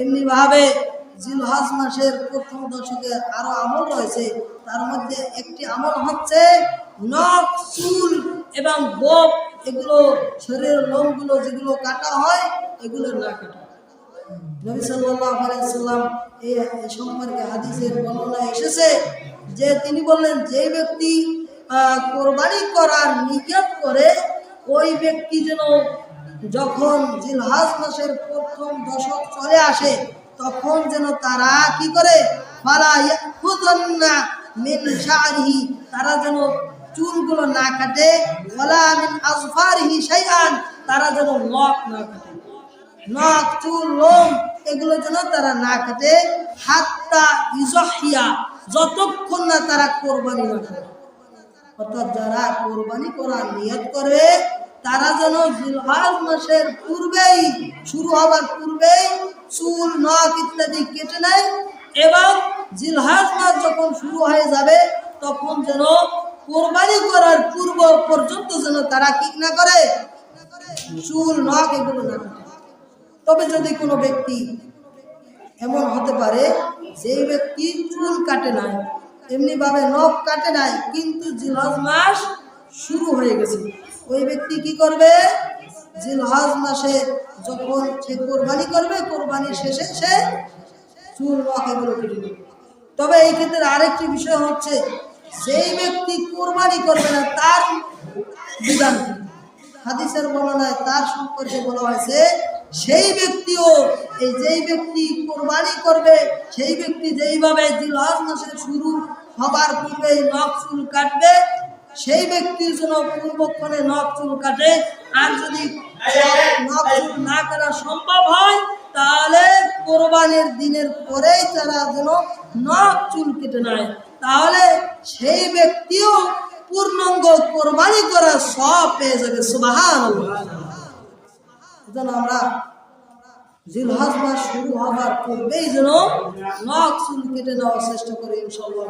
এমনিভাবে জিলহজ মাসের প্রথম দশকে আরও আমল রয়েছে, তার মধ্যে একটি আমল হচ্ছে নখ, চুল এবং গোপ। এগুলো শরীরের লোমগুলো যেগুলো কাটা হয়, এগুলো না কাটা। নবী সাল্লাল্লাহু আলাইহি সাল্লাম এই সম্পর্কে হাদিসের বর্ণনা এসেছে যে তিনি বললেন, যে ব্যক্তি কোরবানি করার নিয়ত করে, ওই ব্যক্তি যেন যখন জিলহাজ মাসের প্রথম দশক চলে আসে, তখন যেন তারা কি করে? তারা যেন চুলগুলো না কাটে তারা যেন নখ না কাটে। নাক চুল, লোম, এগুলো যেন তারা না কাটে হাতটা ইজহিয়া যতক্ষণ না তারা কোরবানি না করে অর্থাৎ যারা কোরবানি করার নিয়ত করবে তারা যেন জিলহাজ মাসের পূর্বেই, শুরু হওয়ার পূর্বেই চুল, নখ ইত্যাদি কেটে নেয় এবং জিলহাজ মাস যখন শুরু হয়ে যাবে, তখন যেন কোরবানি করার পূর্ব পর্যন্ত যেন তারা কি না করে। চুল, নখ এগুলো না তবে যদি কোনো ব্যক্তি এমন হতে পারে, যেই ব্যক্তি চুল কাটে নাই, এমনিভাবে নখ কাটে নাই, কিন্তু জিলহজ মাস শুরু হয়ে গেছে। ওই ব্যক্তি কি করবে জিলহজ মাসে যখন সে কোরবানি করবে কোরবানির শেষে সে চুল এগুলো কেটে নেবে তবে এই ক্ষেত্রে আরেকটি বিষয় হচ্ছে, যেই ব্যক্তি কোরবানি করবে না, তার বিধান? হাদিসের বর্ণনায় তার সম্পর্কে বলা হয়েছে, সেই ব্যক্তিও এই যেই ব্যক্তি কোরবানি করবে, সেই ব্যক্তি যেইভাবে জিলহজ মাসের শুরু হবার পূর্বে নখ চুল কাটবে সেই ব্যক্তির জন্য পূর্বক্ষণে নখ চুল কাটে। আর যদি নখ চুল না কাটা সম্ভব হয়, তাহলে কোরবানির দিনের পরেই তারা যেন নখ চুল কেটে নেয়। তাহলে সেই ব্যক্তিও পূর্ণাঙ্গ কোরবানি করার সব পেয়ে যাবে। সুবাহান যেন আমরা জিলহজ মাস শুরু হবার পূর্বেই যেন নখ চুল কেটে নেওয়ার চেষ্টা করি ইনশাল্লাহ